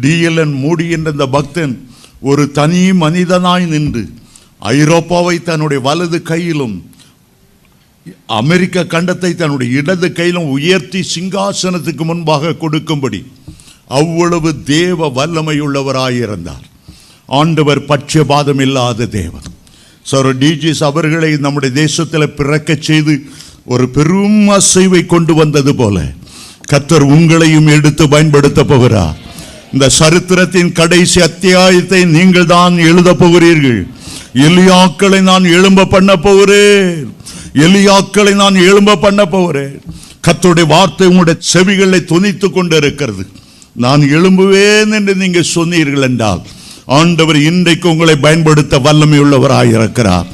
டிஎல்என் மூடி என்ற இந்த பக்தன் ஒரு தனி மனிதனாய் நின்று ஐரோப்பாவை தன்னுடைய வலது கையிலும் அமெரிக்க கண்டத்தை தன்னுடைய இடது கையிலும் உயர்த்தி சிங்காசனத்துக்கு முன்பாக கொடுக்கும்படி அவ்வளவு தேவ வல்லமையுள்ளவராயிருந்தார் ஆண்டவர் பட்சபாதம் இல்லாத தேவன். சார் டிஜிஸ் அவர்களை நம்முடைய தேசத்தில் பிறக்கச் செய்து ஒரு பெரும் அசைவை கொண்டு வந்தது போல கத்தர் உங்களையும் எடுத்து பயன்படுத்த போகிறார். இந்த சரித்திரத்தின் கடைசி அத்தியாயத்தை நீங்கள் தான் எழுத போகிறீர்கள். எலியாக்களை நான் எழும்ப பண்ண போகிறேன். எலியாக்களை நான் எழும்ப பண்ண போகிறேன். கத்துடைய வார்த்தை உங்களுடைய செவிகளை துணித்து கொண்டு இருக்கிறது நான் எழும்புவேன் என்று நீங்கள் சொன்னீர்கள் என்றால் ஆண்டவர் இன்றைக்கு உங்களை பயன்படுத்த வல்லமை உள்ளவராயிருக்கிறார்